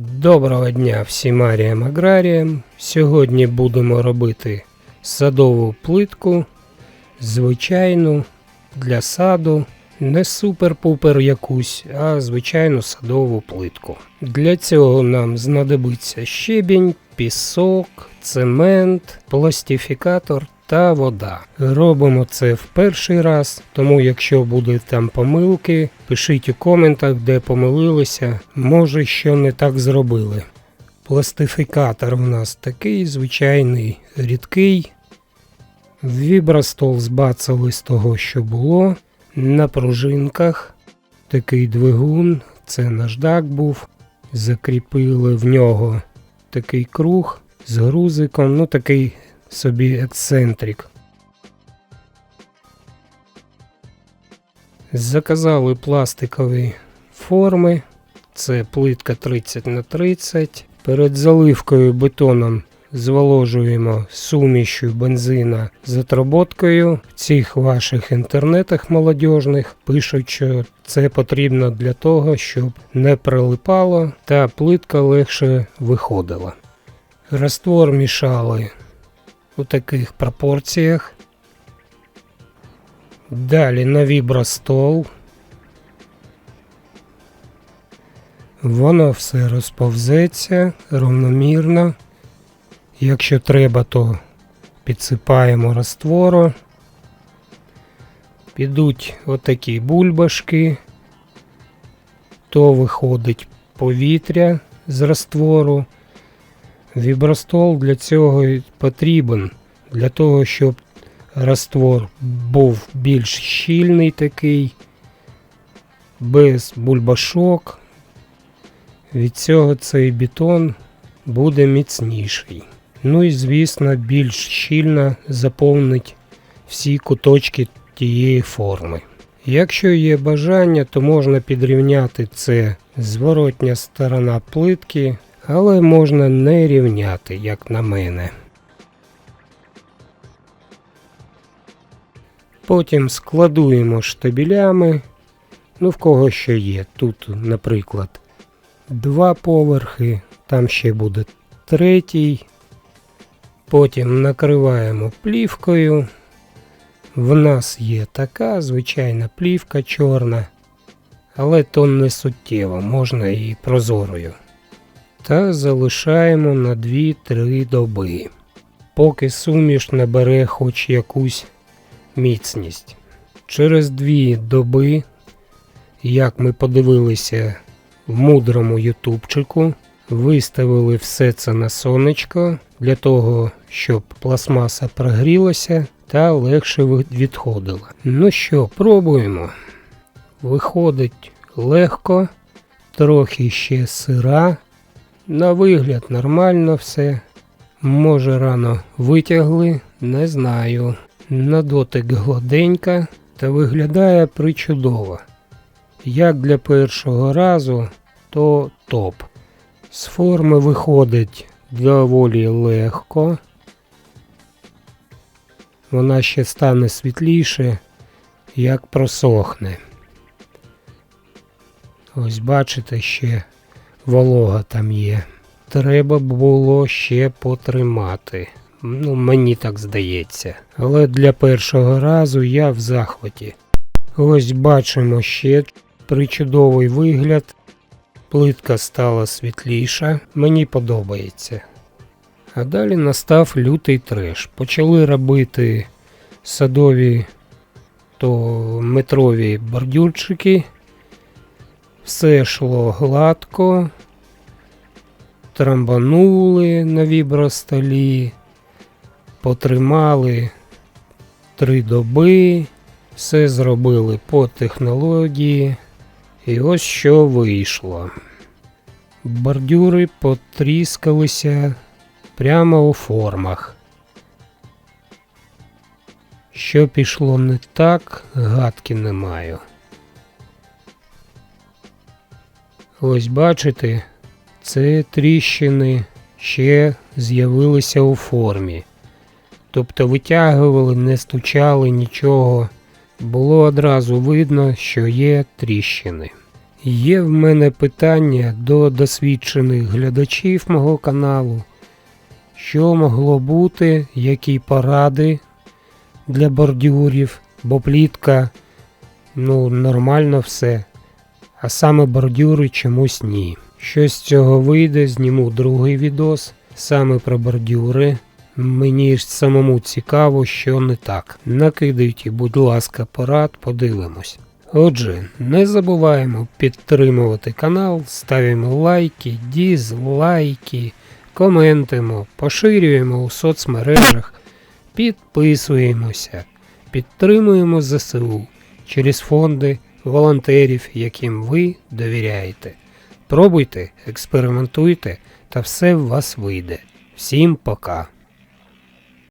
Доброго дня всім аріям аграріям. Сьогодні будемо робити садову плитку, звичайну для саду, не супер-пупер якусь, а звичайну садову плитку. Для цього нам знадобиться щебінь, пісок, цемент, пластифікатор та вода. Робимо це в перший раз, тому якщо будуть там помилки, пишіть у коментах, де помилилися, може що не так зробили. Пластифікатор у нас такий звичайний, рідкий. Вібростол збацали з того, що було. На пружинках такий двигун, це наждак був. Закріпили в нього такий круг з грузиком, ну такий собі ексцентрик. Заказали пластикові форми. Це плитка 30 на 30. Перед заливкою бетоном зволожуємо сумішю бензина з отработкою. В цих ваших інтернетах молодіжних пишуть, що це потрібно для того, щоб не прилипало та плитка легше виходила. Раствор мішали у таких пропорціях. Далі на вібростол. Воно все розповзеться равномірно. Якщо треба, то підсипаємо раствору. Підуть отакі бульбашки, то виходить повітря з раствору. Вібростол для цього потрібен, для того, щоб раствор був більш щільний такий, без бульбашок. Від цього цей бетон буде міцніший. Ну і, звісно, більш щільно заповнить всі куточки тієї форми. Якщо є бажання, то можна підрівняти це зворотня сторона плитки, але можна не рівняти, як на мене. Потім складуємо штабелями. Ну, в кого що є. Тут, наприклад, два поверхи, там ще буде третій. Потім накриваємо плівкою. В нас є така звичайна плівка чорна, але то не суттєво, можна і прозорою. Та залишаємо на 2-3 доби, поки суміш набере хоч якусь міцність. Через 2 доби, як ми подивилися в мудрому ютубчику, виставили все це на сонечко для того, щоб пластмаса прогрілася та легше відходила. Ну що, пробуємо. Виходить легко, трохи ще сира. На вигляд нормально все. Може рано витягли, не знаю. На дотик гладенька та виглядає причудово. Як для першого разу, то топ. З форми виходить доволі легко. Вона ще стане світліше, як просохне. Ось бачите, ще волога там є. Треба було ще потримати. Ну, мені так здається. Але для першого разу я в захваті. Ось бачимо ще причудовий вигляд. Плитка стала світліша, мені подобається. А далі настав лютий треш. Почали робити садові то метрові бордюрчики. Все йшло гладко, трамбанули на вібростолі, потримали три доби, все зробили по технології. І ось що вийшло. Бордюри потріскалися прямо у формах. Що пішло не так, гадки не маю. Ось бачите, це тріщини ще з'явилися у формі. Тобто витягували, не стучали нічого. Було одразу видно, що є тріщини. Є в мене питання до досвідчених глядачів мого каналу. Що могло бути, які поради для бордюрів, бо плітка, ну, нормально все. А саме бордюри чомусь ні. Що з цього вийде, зніму другий відос саме про бордюри. Мені ж самому цікаво, що не так. Накидайте, будь ласка, порад, подивимось. Отже, не забуваємо підтримувати канал, ставимо лайки, дізлайки, коментимо, поширюємо у соцмережах, підписуємося, підтримуємо ЗСУ через фонди волонтерів, яким ви довіряєте. Пробуйте, експериментуйте, та все в вас вийде. Всім пока!